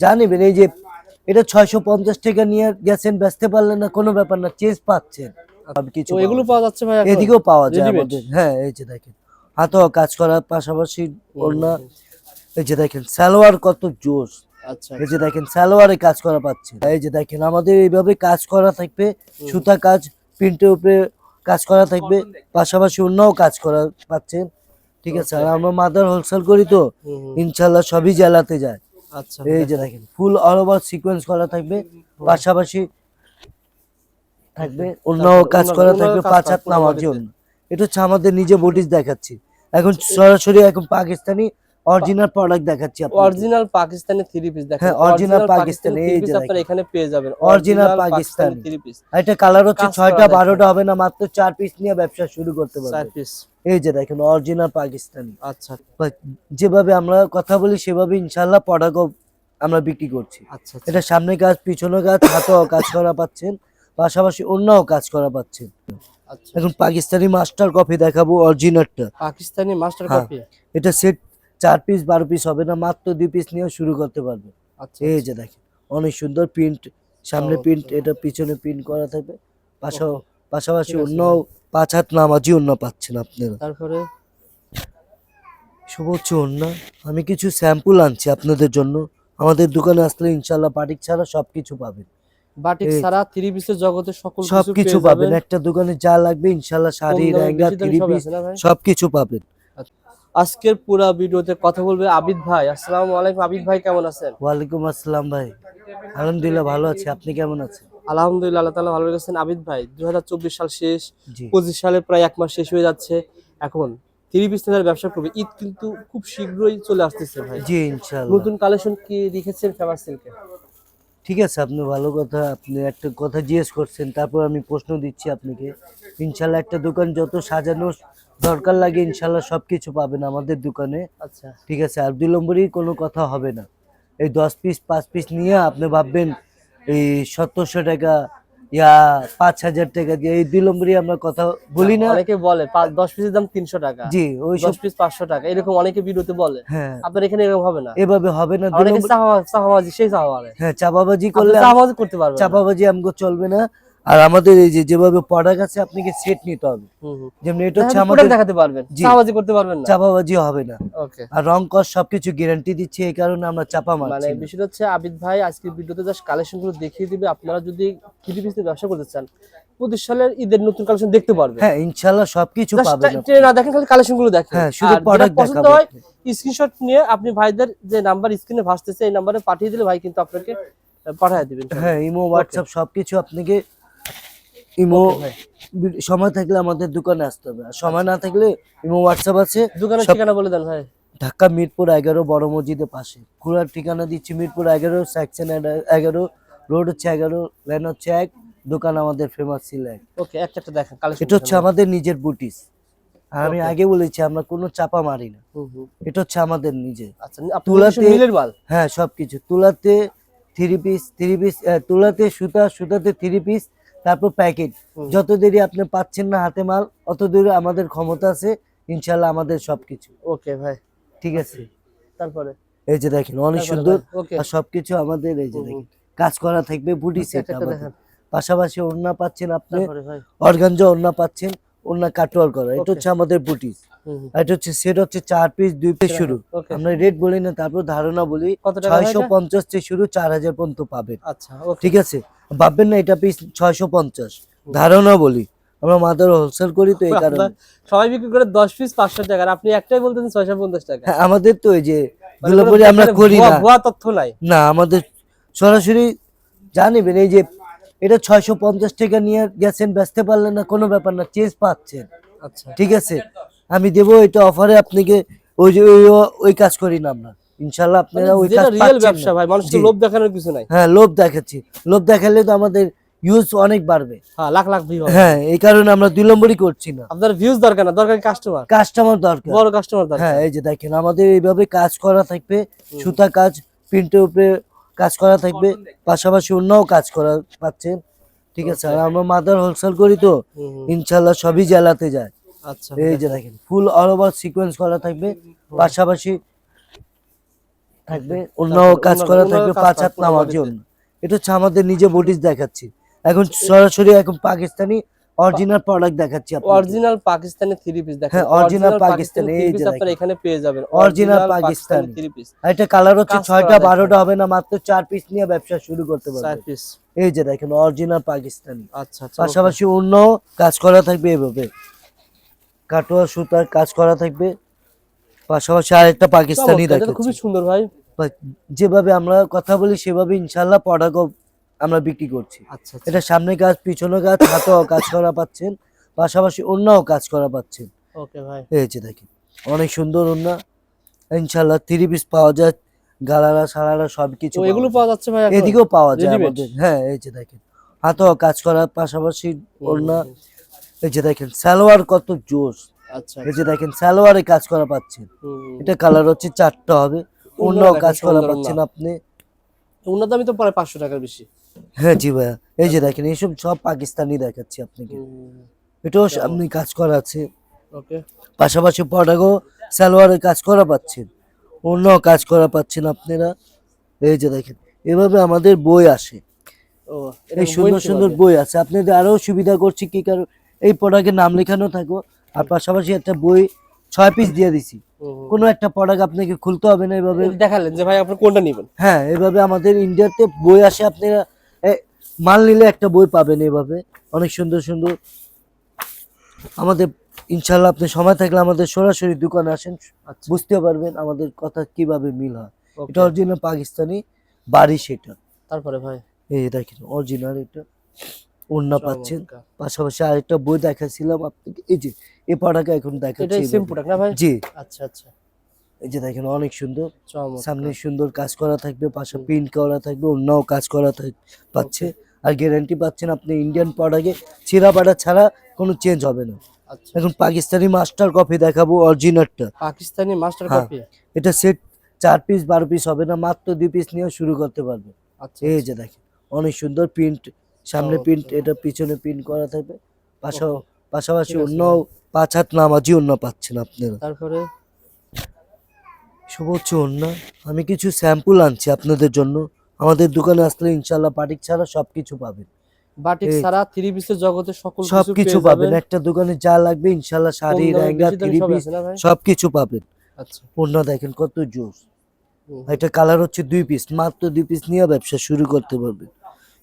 যা নেবেন এই যে এটা ছয়শো পঞ্চাশ টাকা নিয়ে গেছেন বেচতে পারলেন না কোনো ব্যাপার না চেঞ্জ পাচ্ছেন। কিছু এগুলো পাওয়া যাচ্ছে ভাই এদিকেও পাওয়া যায় আমাদের। হ্যাঁ এই যে দেখেন হাতেও কাজ করার পাশাপাশি ওড়না এই যে দেখেন সালোয়ার কত জোশ। আচ্ছা। এই যে দেখেন সালোয়ারে কাজ করা পাচ্ছে এই যে দেখেন আমাদের এইভাবে কাজ করা থাকবে সুতা কাজ প্রিন্টের উপরে কাজ করা থাকবে পাশাপাশি অন্যও কাজ করা পাচ্ছেন। ঠিক আছে আর আমরা মাদার হোলসেল করি তো। ইনশাল্লাহ সবই জেলাতে যায়। আচ্ছা এই যে দেখেন ফুল অল ওভার সিকোয়েন্স করা থাকবে পাশাপাশি থাকবে তারপর কাজ করা থাকবে পাঁচ হাত নামার জন্য। এটা হচ্ছে আমাদের নিজে বডিজ দেখাচ্ছি। এখন সরাসরি এখন পাকিস্তানি অরিজিনাল প্রোডাক্ট দেখাচ্ছি অরিজিনাল পাকিস্তানি থ্রি পিস দেখেন হ্যাঁ, original পাকিস্তানি, এই যে আপনারা এখানে পেয়ে যাবেন। Original পাকিস্তানি। থ্রি পিস এটা কালার হচ্ছে কাজ করা ছয়টা দেখেন। বারোটা হবে না মাত্র চার পিস নিয়ে ব্যবসা শুরু করতে চার পারবে পিস এই যে দেখেন অরিজিনাল পাকিস্তানি। আচ্ছা। যেভাবে আমরা কথা বলি সেভাবে ইনশাল্লাহ প্রোডাক্টও আমরা বিক্রি করছি। আচ্ছা আচ্ছা। এটা সামনে কাজ পিছনে কাজ হাতেও কাজ করা পাচ্ছেন পাশাপাশি অন্যও কাজ করা পাচ্ছেন। আচ্ছা এখন পাকিস্তানি মাস্টার কপি দেখাবো অরিজিনালটা পাকিস্তানি মাস্টার হ্যাঁ। কপি এটা সেট চার পিস বারো পিস হবে না মাত্র দুই পিস নিয়ে শুরু করতে পারবে। আচ্ছা এই যে দেখেন অনেক সুন্দর প্রিন্ট সামনে প্রিন্ট এটা পিছনে প্রিন্ট করা থাকবে পাশা পাশাপাশি অন্য পাঁচ হাত নামাজি অন্য পাচ্ছেন আপনারা। তারপরে? শুভ হচ্ছে অন্য। আমি কিছু স্যাম্পল আনছি আপনাদের জন্য। আমাদের দোকানে আসলে ইনশাল্লাহ পাটিক ছাড়া সবকিছু পাবেন। বাটিক ছাড়া থ্রি পিসের জগতে সকল সবকিছু পাবেন। একটা দোকানে যা লাগবে ইনশাল্লাহ শাড়ি লেহেঙ্গা থ্রি পিস? সবকিছু পাবেন। আজকের পুরো ভিডিওতে কথা বলবে আবিদ ভাই। আসসালামু আলাইকুম আবিদ ভাই কেমন আছেন? ওয়ালাইকুম আসসালাম ভাই। আলহামদুলিল্লাহ ভালো আছি। আপনি কেমন আছেন? আলহামদুলিল্লাহ আল্লাহ তাআলা ভালো রেখেছেন। আবিদ ভাই দু হাজার চব্বিশ সাল শেষ পঁচিশ সালে প্রায় এক মাস শেষ হয়ে যাচ্ছে। এখন থ্রি পিস ব্যবসা করবে। ঈদ কিন্তু খুব শীঘ্রই চলে আসতেছে ভাই। জি নতুন কালেকশন কি রেখেছেন ফেমাস সিল্কে? ঠিক আছে আপনি ভালো কথা আপনি একটা কথা জিজ্ঞেস করছেন তারপর আমি প্রশ্ন দিচ্ছি আপনাকে। ইনশাল্লাহ একটা দোকান যত সাজানো দরকার লাগে ইনশাল্লাহ সব কিছু পাবেন আমাদের দোকানে। আচ্ছা। ঠিক আছে আর দুই নম্বরই কোনো কথা হবে না। এই দশ পিস পাঁচ পিস নিয়ে আপনি ভাববেন এই সতেরোশো টাকা ইয়া পাঁচ হাজার টাকা দিয়ে এই দুই নম্বরই আমরা কথা বলি না। অনেকে বলে দশ পিসের দাম তিনশো টাকা। জি ওই দশ পিস পাঁচশো টাকা এরকম অনেকে বিরতি বলে। হ্যাঁ। আপনার এখানে এরকম হবে না। এভাবে হবে না। অনেকে চাপাবাজি সেই চাপাবাজি হ্যাঁ চাপাবাজি করলে চাপাবাজি করতে পারবে। চাপাবাজি আমগো চলবে না। আর আমাদের এই যে যেভাবে প্রোডাক্ট আছে আপনাকে সেট নিতে হবে। যেমন এটা হচ্ছে আমাদের দেখাতে পারবেন চাপাবাজি করতে পারবেন না। চাপাবাজি হবে না। ওকে। আর রং কস সবকিছু গ্যারান্টি দিচ্ছে এই কারণে আমরা চাপা মানে মারছি না। বিষয়টা হচ্ছে আবিদ ভাই আজকের ভিডিওতে জাস্ট কালেকশনগুলো দেখিয়ে দিবে। আপনারা যদি থ্রি পিস ব্যবসা করতে চান পঁচিশ সালের ঈদের নতুন কালেকশন দেখতে পারবেন। হ্যাঁ ইনশাল্লাহ সবকিছু পাবেন না দেখেন খালি কালেকশনগুলো দেখেন। হ্যাঁ, শুধু পছন্দ দেখাবো স্ক্রিনশট নিয়ে আপনি ভাইদের যে নাম্বার স্ক্রিনে ভাসতেছে এই নাম্বারে পাঠিয়ে দিলে ভাই কিন্তু আপনাকে পাঠিয়ে দিবেন হ্যাঁ ইমো হোয়াটসঅ্যাপ সবকিছু আপনাকে ইমো সময় থাকলে আমাদের দোকানে আসতে হবে। আর সময় না থাকলে ইমো হোয়াটসঅ্যাপ আছে। দোকানের ঠিকানা বলে দেন ভাই। ঢাকা মিরপুর এগারো বড় মসজিদের পাশে। পুরার ঠিকানা দিচ্ছি মিরপুর এগারো সেকশন এগারো রোড হচ্ছে এগারো লেন হচ্ছে এক দোকান আমাদের ফেমাস ছিল ওকে একটা দেখেন এটা হচ্ছে আমাদের নিজের বুটিস আর আমি আগে বলেছি আমরা কোনো চাপা মারি না। এটা হচ্ছে আমাদের নিজে আচ্ছা তুলাতে- হ্যাঁ সবকিছু। তুলাতে থ্রি পিস থ্রি পিস তুলাতে সুতা সুতাতে থ্রি পিস তারপর প্যাকেট। যত দেরি আপনি পাচ্ছেন না হাতে মাল অত দূরে আমাদের ক্ষমতা আছে ইনশাল্লাহ আমাদের সবকিছু। ওকে ভাই। ঠিক আছে? তারপরে? এই যে দেখেন অনেক সুন্দর। আর সবকিছু আমাদের এই যে দেখেন কাজ করা থাকবে বুটি আচ্ছা, সেট পাশাপাশি ওড়না পাচ্ছেন আপনি অর্গানজা ওড়না পাচ্ছেন ওড়না কাটোয়ার করা। এটা হচ্ছে আমাদের বুটিস এটা হচ্ছে সেট হচ্ছে চার পিস দুই পিস শুরু। আমরা রেট বলি না তারপর ধারণা বলি ছয়শো পঞ্চাশ থেকে শুরু চার হাজার পর্যন্ত পাবেন। আচ্ছা ঠিক আছে? ভাববেন না এটা পিস ছয়শো পঞ্চাশ। ধারণা বলি আমরা মাদার হোলসেল করি তো এই কারণে। সবাই বিক্রি করে দশ পিস পাঁচশো টাকা আপনি একটাই বলতেছেন ছয়শো পঞ্চাশ টাকা। হ্যাঁ আমাদের তো এই যে মানে দুলাপুরি আমরা করি না। ভুয়া তথ্য নাই। না আমাদের সরাসরি জানিবেন এই যে এটা ছয়শো পঞ্চাশ টাকা নিয়ে গেছেন বেচতে পারলেন না কোনো ব্যাপার না চেঞ্জ পাচ্ছেন। আচ্ছা। ঠিক আছে? আমি দেবো এটা অফারে আপনাকে ওই যে ওই কাজ করি না আমরা। ইনশাল্লাহ আপনারা ওই কাজ রিয়েল ব্যবসা ভাই মানুষকে। লোভ দেখানোর কিছু নাই। হ্যাঁ লোভ দেখাচ্ছি। লোভ দেখালে তো আমাদের ইউজ অনেক বাড়বে। হ্যাঁ লাখ লাখ ভিউ হ্যাঁ এই কারণে আমরা দুই নম্বরই করছি না। আপনার ভিউজ দরকার না দরকার কাস্টমার কাস্টমার দরকার। বড় কাস্টমার দরকার। হ্যাঁ এই যে দেখেন আমাদের এইভাবে কাজ করা থাকবে। সুতা কাজ প্রিন্টের উপরে কাজ করা থাকবে। পাশাপাশি অন্যও কাজ করা পাচ্ছেন। ঠিক আছে আর আমরা মাদার হোলসেল করি তো। ইনশাল্লাহ সবই জেলাতে যায়। আচ্ছা এই যে দেখেন ফুল অল ওভার সিকোয়েন্স করা থাকবে পাশাপাশি থাকবে অন্যও কাজ করা থাকবে পাঁচ হাত তে। অন্য এটা হচ্ছে আমাদের নিজে বডিজ দেখাচ্ছি। এখন সরাসরি এখন পাকিস্তানি অরিজিনাল প্রোডাক্ট দেখাচ্ছি। অরিজিনাল পাকিস্তানি থ্রি পিস দেখেন। হ্যাঁ, original পাকিস্তানি, এই যে আপনারা এখানে পেয়ে যাবেন। Original পাকিস্তানি। থ্রি পিস এটা কালার হচ্ছে কাজ করা ছয়টা দেখেন। বারোটা হবে না মাত্র চার পিস নিয়ে ব্যবসা শুরু করতে চার পারবে পিস এই যে দেখেন অরিজিনাল পাকিস্তানি। আচ্ছা আচ্ছা পাশাপাশি অন্য কাজ করা থাকবে এভাবে। কাটোয়া সুতার কাজ করা থাকবে। পাশাপাশি আরেকটা পাকিস্তানি দেখাচ্ছি। খুবই সুন্দর ভাই। যেভাবে আমরা কথা বলি সেভাবে ইনশাল্লাহ প্রোডাক্টও আমরা বিক্রি করছি। আচ্ছা আচ্ছা। এটা সামনে কাজ পিছনে কাজ হাতেও কাজ করা পাচ্ছেন পাশাপাশি অন্যও কাজ করা পাচ্ছেন। ওকে ভাই। এই যে দেখেন অনেক সুন্দর অন্য ইনশাল্লাহ থ্রি পিস পাওয়া যায় গালারা সারারা সব কিছু এগুলো পাওয়া যাচ্ছে ভাই এদিকেও পাওয়া যায় আমাদের। হ্যাঁ এই যে দেখেন হাতেও কাজ করার পাশাপাশি অন্য। এই যে দেখেন সালোয়ার কত জোস আচ্ছা। এই যে দেখেন সালোয়ারে কাজ করা পাচ্ছেন। এটা কালার হচ্ছে চারটা হবে। অন্য কাজ করা পাচ্ছেন আপনি। ওনার দামই তো প্রায় পাঁচশো টাকার বেশি। হ্যাঁ জি ভাইয়া। এই যে দেখেন এইসব সব পাকিস্তানি দেখাচ্ছি আপনাকে। এটাও সামনে কাজ করা আছে। ওকে। পাশাপাশি পটাগো সালোয়ারে কাজ করা পাচ্ছেন। অন্য কাজ করা পাচ্ছেন আপনারা। এই যে দেখেন এভাবে আমাদের বই আসে। ও এই সুন্দর সুন্দর বই আছে। আপনাদের আরও সুবিধা করছি কি কারণ এই প্রোডাক্টের নাম লেখানো থাকো। আর পাশাপাশি একটা বই ছয় পিস দিয়ে দিছি। কোনো একটা প্রোডাক্ট আপনাকে খুলতে হবে না এভাবে। দেখালেন যে ভাই আপনি কোনটা নেবেন? হ্যাঁ এভাবে আমাদের ইন্ডিয়াতে বই আসে আপনারা মাল নিলে একটা বই পাবেন এভাবে। অনেক সুন্দর সুন্দর। আমাদের ইনশাল্লাহ আপনি সময় থাকলে আমাদের সরাসরি দোকানে আসেন। আচ্ছা। বুঝতে পারবেন আমাদের কথা কীভাবে মিল হয়। এটা অরিজিনাল পাকিস্তানি বাড়ি সেটা। তারপরে ভাই? এই দেখেন অরিজিনাল এটা। ওড়না পাচ্ছেন। পাশাপাশি আরেকটা বই দেখাছিলাম আপনাকে। এই যে এই পড়াকে এখন দেখাচ্ছি এটাই সেম প্রোডাক্ট না ভাই? জি। আচ্ছা আচ্ছা। এই যে দেখেন অনেক সুন্দর। সামনে সুন্দর কাজ করা থাকবে পাশে প্রিন্ট করা থাকবে অন্যও কাজ করা পাচ্ছে। আর গ্যারান্টি পাচ্ছেন আপনি ইন্ডিয়ান প্রোডাক্টে ছিঁড়া পাড়া ছাড়া কোনো চেঞ্জ হবে না। আচ্ছা। এখন পাকিস্তানি মাস্টার কপি দেখাবো অরিজিনালটা পাকিস্তানি মাস্টার হ্যাঁ। কপি এটা সেট চার পিস বারো পিস হবে না মাত্র দুই পিস নিয়ে শুরু করতে পারবে। আচ্ছা এই যে দেখেন অনেক সুন্দর প্রিন্ট সামনে. প্রিন্ট এটা পিছনে প্রিন্ট করা থাকবে। পাশা পাশাপাশি অন্য পাঁচ হাত নামাজি অন্য পাচ্ছেন আপনারা। তারপরে? শুভ অন্য। আমি কিছু স্যাম্পল আনছি আপনাদের জন্য। আমাদের দোকানে আসলে ইনশাল্লাহ পাটিক ছাড়া সবকিছু পাবেন। বাটিক থ্রি পিসের জগতে সকল সবকিছু পাবেন। একটা দোকানে যা লাগবে ইনশাল্লাহ শাড়ি লেহেঙ্গা থ্রি পিস না? সবকিছু পাবেন। আচ্ছা। পণ্য দেখেন কত জোস। এটা কালার হচ্ছে দুই পিস মাত্র দুই পিস নিয়ে ব্যবসা শুরু করতে পারবেন।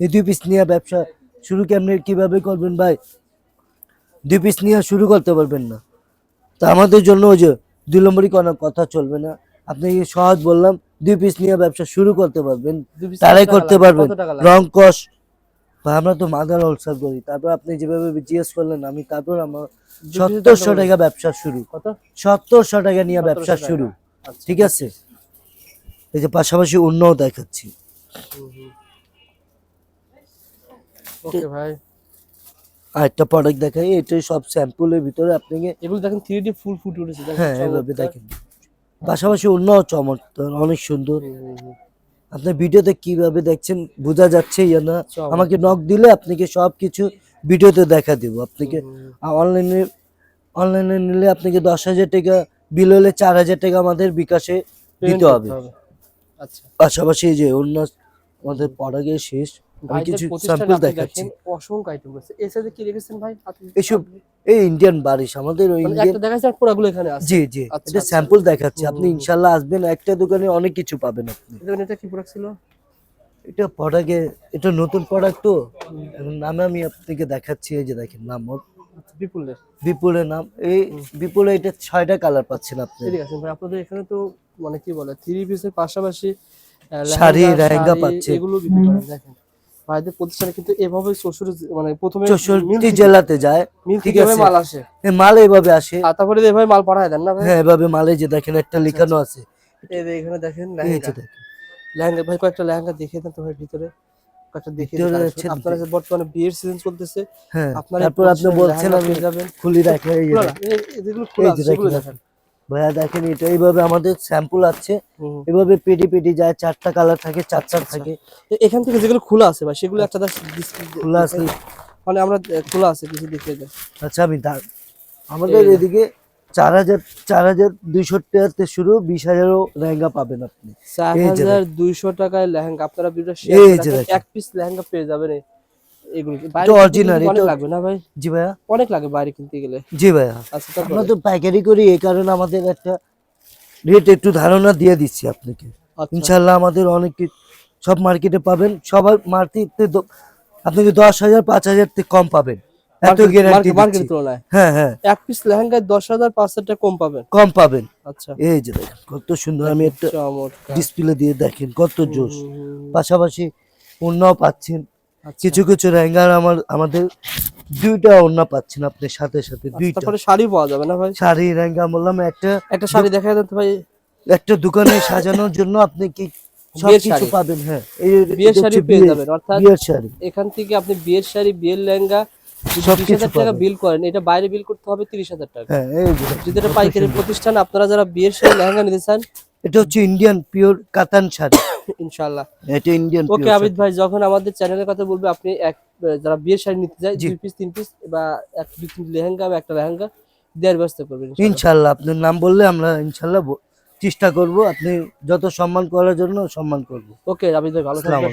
দুই পিস নিয়ে ব্যবসা শুরু কেমনে কীভাবে করবেন ভাই? দুই পিস নিয়ে শুরু করতে পারবেন না। তা আমাদের জন্য ওই যে দুই নম্বরই কোনো কথা চলবে না। আপনি সহজ বললাম দুই পিস নিয়ে ব্যবসা শুরু করতে পারবেন তারাই করতে পারবেন? রং বা আমরা তো মাদার হোলসেল করি। তারপর আপনি যেভাবে জিজ্ঞেস করলেন আমি তারপর আমার সত্তরশো টাকা ব্যবসা শুরু। কত? সত্তরশো টাকা নিয়ে ব্যবসা শুরু। আচ্ছা। ঠিক আছে? এই যে পাশাপাশি অন্যও দেখাচ্ছি। ওকে ভাই। আর একটা প্রোডাক্ট দেখাই এটাই সব স্যাম্পলের ভিতরে আপনাকে এগুলো দেখেন থ্রি ডি ফুল ফুটে উঠেছে দেখেন, হ্যাঁ এভাবে দেখেন। পাশাপাশি অন্যও চমৎকার অনেক সুন্দর। আপনার ভিডিওতে কীভাবে দেখছেন বোঝা যাচ্ছে ইয়া না। আমাকে নক দিলে আপনাকে সব কিছু ভিডিওতে দেখা দেব। আপনাকে অনলাইনে অনলাইনে নিলে আপনাকে দশ হাজার টাকা বিল হলে চার হাজার টাকা আমাদের বিকাশে দিতে হবে। আচ্ছা। পাশাপাশি যে অন্য আমাদের পড়াগে শেষ আমি কিছু স্যাম্পল দেখাচ্ছি। অসংখ্য আইটেম রয়েছে। এর কি রেখেছেন ভাই? এসব এই ইন্ডিয়ান বারিশ আমাদের ওই মানে ইন্ডিয়ান একটা দেখাচ্ছেন পুরাগুলো এখানে আছে। জি জি আচ্ছা, এটা আচ্ছা। স্যাম্পল দেখাচ্ছি। আপনি হুম। আসবেন একটা দোকানে অনেক কিছু পাবেন আপনি। এটা কি প্রোডাক্ট ছিল? এটা প্রোডাক্টে এটা নতুন প্রোডাক্ট তো। নামে আমি আপনাকে দেখাচ্ছি এই যে দেখেন নাম। আচ্ছা, বিপুলের। বিপুলের নাম। এই বিপুলে এটা ছয়টা কালার পাচ্ছেন আপনি। এদিকে আসেন ভাই আপনাদের এখানে তো মানে কি বলে থ্রি পিসের পাশাপাশি শাড়ি, লেহেঙ্গা পাচ্ছে। এগুলো বিক্রি করেন দেখেন। ভাইদের প্রতিষ্ঠানে কিন্তু এভাবে শ্বশুর মানে প্রথমে চৌষট্টি জেলাতে যায়। মিল থেকে মাল আসে। মাল এইভাবে আসে। আর তারপরে এভাবে মাল পাঠায় দেন না ভাই? হ্যাঁ এভাবে মালে যে দেখেন একটা লিখানো আছে। এখানে দেখেন লেহেঙ্গা। ভাই কয়েকটা লেহেঙ্গা দেখিয়ে দেন তো ভাই ভিতরে। কয়েকটা। হচ্ছে- আপনারা বর্তমানে বিয়ের সিজন চলতেছে হ্যাঁ আপনারা তারপর আপনি বলছেন আমি যাবেন খুলি রাখে এই যেগুলো খোলা দেখেন। ভাইয়া দেখেন এটা এইভাবে আমাদের স্যাম্পল আছে। এভাবে পেটি পেটি যায় চারটা কালার থাকে চার চার থাকে। এ- এখান থেকে যেগুলো খোলা আছে ভাই সেগুলো একটা খোলা আছে। মানে আমরা খোলা আছে কিছু দেখিয়ে দেন আচ্ছা আমি আমাদের এদিকে চার হাজার চার হাজার দুইশো টাকাতে শুরু বিশ হাজারও লেহেঙ্গা পাবেন আপনি। চার হাজার দুইশো টাকায় লেহেঙ্গা আপনারা। এক পিস লেহেঙ্গা পেয়ে যাবেন এগুলো অনেক লাগবে না ভাই? জি ভাইয়া। অনেক লাগে বাইরে কিনতে গেলে। জি ভাইয়া। আচ্ছা আমরা তো পাইকারি করি এই কারণে আমাদের একটা রেট একটু ধারণা দিয়ে দিচ্ছি আপনাকে। আচ্ছা। ইনশাল্লাহ আমাদের অনেক সব মার্কেটে পাবেন। সবার মার্কেটে আপনাকে দশ হাজার পাঁচ হাজার থেকে কম পাবেন। এত গ্যারান্টি মার্কেটের তুলনায়? হ্যাঁ হ্যাঁ। এক পিস লেহেঙ্গায় দশ হাজার পাঁচ হাজার কম পাবেন? কম পাবেন। আচ্ছা। এই যে দেখেন কত সুন্দর আমি একটা ডিসপ্লে দিয়ে দেখেন কত জোশ। পাশাপাশি অন্যও পাচ্ছেন। কিছু কিছু র্যাঙ্গার আমার আমাদের দুইটা অন্য পাচ্ছেন আপনি সাথে সাথে দুইটা। তারপরে শাড়ি পাওয়া যাবে না ভাই? শাড়ি র্যাঙ্গা বললাম একটা একটা শাড়ি দেখা দেন তো ভাই। একটা দোকানে সাজানোর জন্য আপনি কি। পাবেন হ্যাঁ। এই বিয়ের শাড়ি পেয়ে যাবেন অর্থাৎ বিয়ের শাড়ি। এখান থেকে আপনি বিয়ের শাড়ি বিয়ের লেহেঙ্গা টাকা বিল করেন এটা বাইরে বিল করতে হবে তিরিশ হাজার টাকা। হ্যাঁ যদি এটা পাইকারি প্রতিষ্ঠান। আপনারা যারা বিয়ের শাড়ি লেহেঙ্গা নিতে চান এটা হচ্ছে ইন্ডিয়ান পিওর কাতান শাড়ি। ইনশাল্লাহ এটা ইন্ডিয়ান ওকে আবিদ ভাই যখন আমাদের চ্যানেলের কথা বলবে আপনি এক যারা বিয়ের শাড়ি নিতে যায় দুই পিস তিন পিস বা এক দুই তিন লেহেঙ্গা বা একটা লেহেঙ্গা দেওয়ার ব্যবস্থা করবেন ইনশাল্লাহ। ইনশাল্লাহ আপনার নাম বললে আমরা ইনশাল্লাহ চেষ্টা করব আপনি যত সম্মান করার জন্য সম্মান করব। ওকে আবিদ ভাই ভালো থাকবেন।